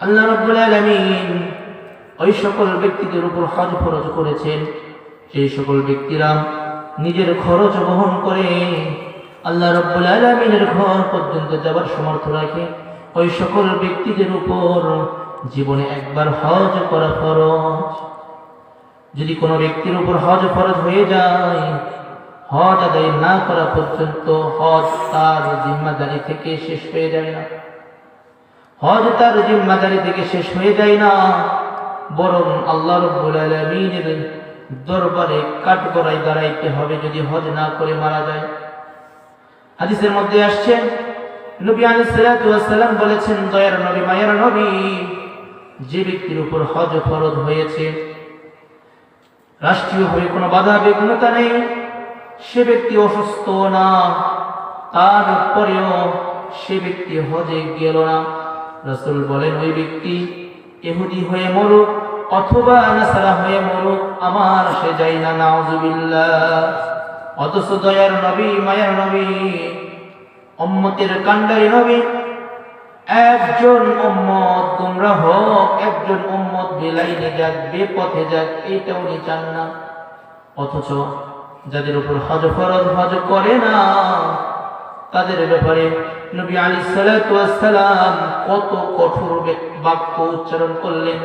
আল্লাহ রব্বুল আলামিন ওই সকল ব্যক্তিদের উপর হজ ফরজ করেছেন। সেই সকল ব্যক্তিরা নিজের খরচ বহন করে আল্লাহ রব্বুল আলমিনের ঘর পর্যন্ত যাবার সমর্থ রাখে, ওই সকল ব্যক্তিদের উপর জীবনে একবার হজ করা ফরজ। যদি কোনো ব্যক্তির উপর হজ ফরজ হয়ে যায়, হজ আদায় না করা পর্যন্ত হজ তার জিম্মাদারি থেকে শেষ হয়ে যায় না। হজ তার জিম্মাদারি থেকে শেষ হয়ে যায় না। বরং আল্লাহ রব্বুল আলমিনের দরবারে কাঠগড়াই দাঁড়াইতে হবে যদি হজ না করে মারা যায়। হাদিসের মধ্যে আসছে, নবী আলী সালাম বলেছেন, দয়ার নবী, মায়ের নবী, যে ব্যক্তির উপর হজ ফরজ হয়েছে রাষ্ট্রীয়ভাবে কোনো বাধা বিঘ্নতা নেই, সে ব্যক্তি অসুস্থ না তারপরেও সে ব্যক্তি হজে গেল না। রসুল বলেন, ওই ব্যক্তি এহুদি হয়ে মরুক অথবা নাসারা হয়ে মরুক, আমার সে যাই না, নাউজুবিল্লাহ। অথচ দয়ার নবী, মায়ার নবী অম্মতের কান্ডারি নবী, একজন উম্মত তোমরা হোক, একজন উম্মত বেলাইনে যাক, বেপথে যাক, এইটা উনি চান না। অথচ যাদের উপর হজ ফরজ হজ করে না তাদের ব্যাপারে নবী আলী সালাম কত কঠোর বাক্য উচ্চারণ করলেন।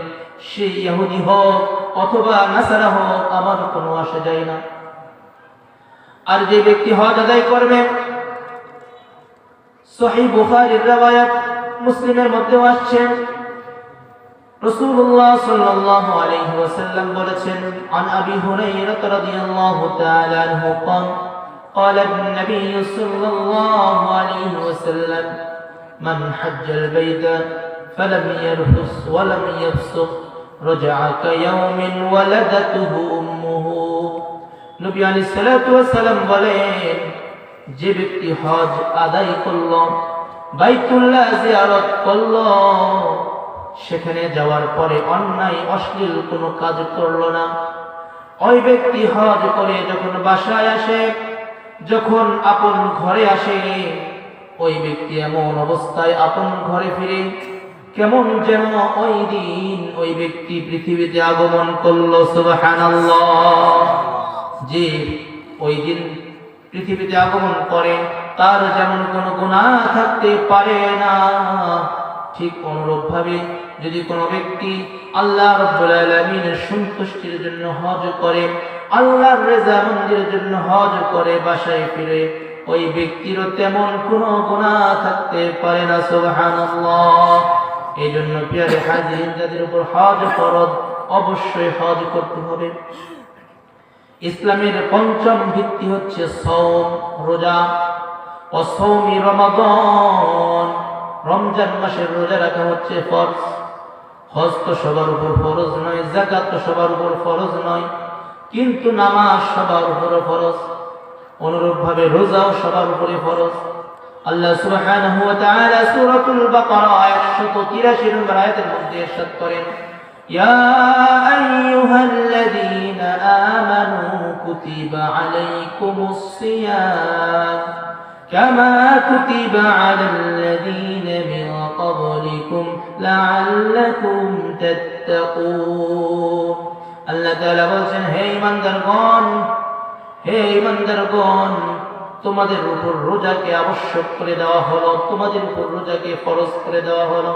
সেই ইহুদি হোক অথবা নাসারা হোক, আমার কোনো আসা যায় না। আর যে ব্যক্তি হজ আদায় করবে সহি বুখারির মুসলিমের মধ্যেও আসছেন রসুল্লাহ বলেছেন قال قال النبي صلى الله عليه وسلم من حج البيت فلم يرفث ولم يفسق رجع كيوم ولدته امه নবী আলাইহিস সালাতু ওয়াস সালাম বলেন যে ব্যক্তি হজ আদায় করল বাইতুল্লাহ জিয়ারত করল সেখানে যাওয়ার পরে অন্যায় অশ্লীল কোনো কাজ করল না ওই ব্যক্তি হজ করে যখন বাসায় আসে যখন আপন ঘরে আসে, ওই ব্যক্তি এমন অবস্থায় আপন ঘরে ফিরে, কেমন যেন ওই দিন ওই ব্যক্তি পৃথিবীতে আগমন করল যে ওই দিন পৃথিবীতে আগমন করে, তার যেমন কোনো গুনাহ থাকতে পারে না। ঠিক অনুরূপ ভাবে যদি কোনো ব্যক্তি আল্লাহ রব্বুল সন্তুষ্টির জন্য হজ করে আল্লাহর রেজা মন্দিরের জন্য হজ করে বাসায় ফিরে ওই ব্যক্তিরও তেমন কোনো গুণা থাকতে পারে না, সুবহানাল্লাহ। এই জন্য পিয়ারে হাজির যাদের উপর হজ ফরজ অবশ্যই হজ করতে হবে। ইসলামের পঞ্চম ভিত্তি হচ্ছে সৌম রোজা। ও সৌমি রমাদন, রমজান মাসের রোজা রাখা হচ্ছে ফরজ। হজ তো সবার উপর ফরজ নয় জাকাত তো সবার উপর ফরজ নয়। কিন্তু নামাজ সবার উপরে ফরজ অনুরূপ ভাবে রোজাও সবার উপরে ফরজ আল্লাহ সুবহানাহু ওয়া তাআলা সূরাতুল বাকারা 183 নম্বর আয়াতের মধ্যে ইরশাদ করেন يا أيها الذين آمنوا كتب عليكم الصيام كما كتب على الذين من قبلكم لعلكم تتقون আল্লাহ তাআলা বলছেন, হে ইমানদারগণ হে ইমানদারগণ তোমাদের উপর রোজাকে আবশ্যক করে দেওয়া হলো, তোমাদের উপর রোজাকে ফরজ করে দেওয়া হলো।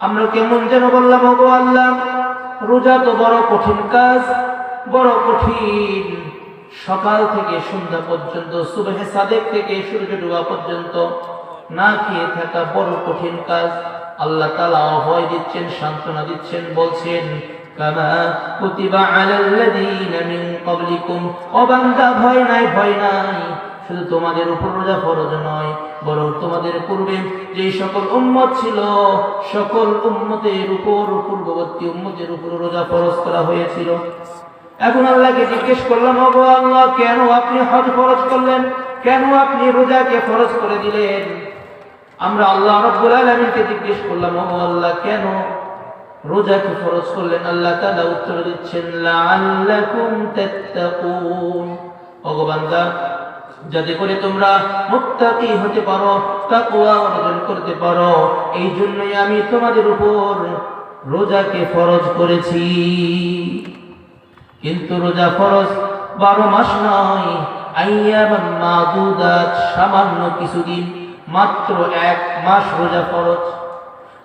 আমরা কেমন যেন বললাম, ওগো আল্লাহ, রোজা তো বড় কঠিন কাজ, বড় কঠিন। সকাল থেকে সন্ধ্যা পর্যন্ত, সুবেহে সাদেক থেকে সূর্য ডুবা পর্যন্ত না খেয়ে থাকা বড় কঠিন কাজ। আল্লাহ তালা অভয় দিচ্ছেন, সান্ত্বনা দিচ্ছেন, বলছেন ভয় নাই ভয় নাই। শুধু তোমাদের উপর রোজা নয় তোমাদের পূর্বে সকল ছিল, সকল উপর, পূর্ববর্তী উম্মতের উপর রোজা ফরজ করা হয়েছিল। এখন আল্লাহকে জিজ্ঞেস করলাম আল্লাহ, কেন আপনি হজ ফরজ করলেন? কেন আপনি রোজাকে ফরজ করে দিলেন? আমরা আল্লাহ রাব্বুল আলামিনকে জিজ্ঞেস করলাম ওগো আল্লাহ, কেন রোজাকে ফরজ করলেন? আল্লাহ তাআলা উত্তর দিচ্ছেন, লাআল্লাকুম তাত্তাকুন। ওগো বান্দা, যাতে করে তোমরা মুত্তাকি হতে পারো, তাকওয়া অর্জন করতে পারো, এই জন্যই আমি তোমাদের উপর রোজাকে ফরজ করেছি। কিন্তু রোজা ফরজ বারো মাস নয় আইয়ামান মাদুদাত সামান্য কিছুদিন। মাত্র এক মাস রোজা ফরজ।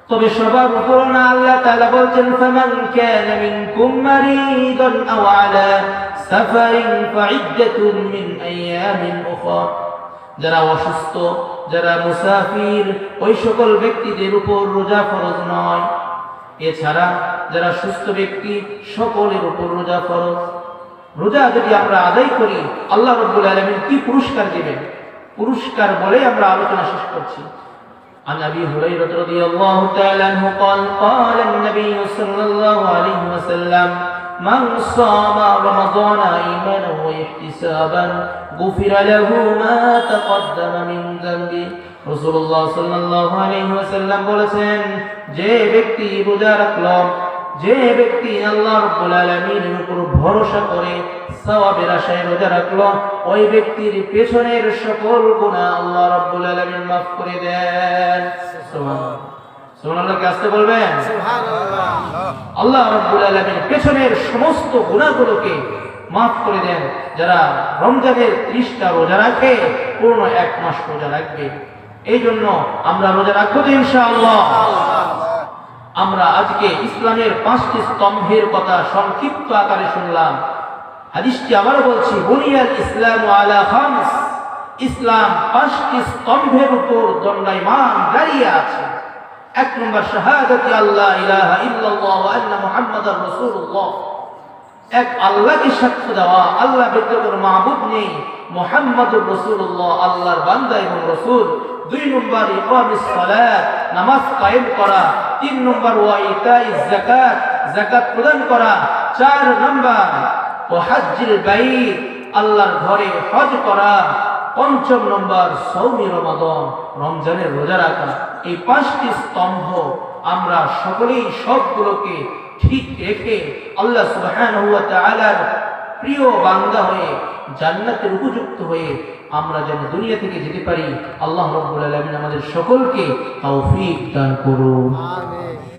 তবে সবার উপর না আল্লাহ তাআলা বলছেন, ফামান মিন আইয়ামিন যারা অসুস্থ, যারা মুসাফির, ওই সকল ব্যক্তিদের উপর রোজা ফরজ নয়। এছাড়া যারা সুস্থ ব্যক্তি, সকলের উপর রোজা ফরজ। রোজা যদি আমরা আদায় করি, আল্লাহ রব্বুল আলমিন কি পুরস্কার দেবেন? পুরস্কার বলে আমরা আলোচনা শেষ করছি عن ابي هريره رضي الله تعالى عنه قال قال النبي صلى الله عليه وسلم من صام رمضان ايمانا واحتسابا غفر له ما تقدم من ذنبه রাসূলুল্লাহ সাল্লাল্লাহু আলাইহি ওয়াসাল্লাম বলেছেন যে ব্যক্তি রোজা রাখলো যে ব্যক্তি আল্লাহ রাব্বুল আলামিনের উপর ভরসা করে সওয়াবের আশায় রোজা রাখল ওই ব্যক্তির পেছনের সকল গুনাহ আল্লাহ রাব্বুল আলামিন মাফ করে দেন। সুবহানাল্লাহ। সুবহানাল্লাহ কে আসতে বলবেন? আল্লাহ রাব্বুল আলামিন পেছনের সমস্ত গুনাহগুলোকে মাফ করে দেন। যারা রমজানের ত্রিশটা রোজা রাখে পূর্ণ এক মাস রোজা রাখবে। এই জন্য আমরা রোজা রাখব ইনশাআল্লাহ। আমরা আজকে ইসলামের পাঁচটি স্তম্ভের কথা সংক্ষিপ্ত আকারে শুনলাম। হাদিসটি আবার বলছি, বুনিয়াল ইসলাম আলা খামস। ইসলাম পাঁচটি স্তম্ভের উপর দণ্ডায়মান দাঁড়িয়ে আছে। এক নম্বর, শাহাদাতি আল্লাহ ইলাহা ইল্লাল্লাহ আন্না মুহাম্মাদার রাসূলুল্লাহ। এক, আল্লাহকে সাক্ষ্য দেওয়া। আল্লাহ ব্যতীত কোনো মাহবুব নেই। মুহাম্মাদুর রাসূলুল্লাহ, আল্লাহর বান্দা এবং রাসূল। দুই নম্বর নামাজ কায়েম করা। তিন নম্বর ওয়া প্রদান করা। চার নম্বর ওয়া আল্লাহর ঘরে হজ করা। পঞ্চম নম্বর সৌমি রমাদন, রমজানের রোজা রাখা। এই পাঁচটি স্তম্ভ আমরা সকলেই সবগুলোকে ঠিক রেখে আল্লাহ তাআলার প্রিয় বান্দা হয়ে জান্নাতের উপযুক্ত হয়ে আমরা যেন দুনিয়া থেকে যেতে পারি, আল্লাহ রব্বুল আলমিন আমাদের সকলকে তৌফিক দান করুন।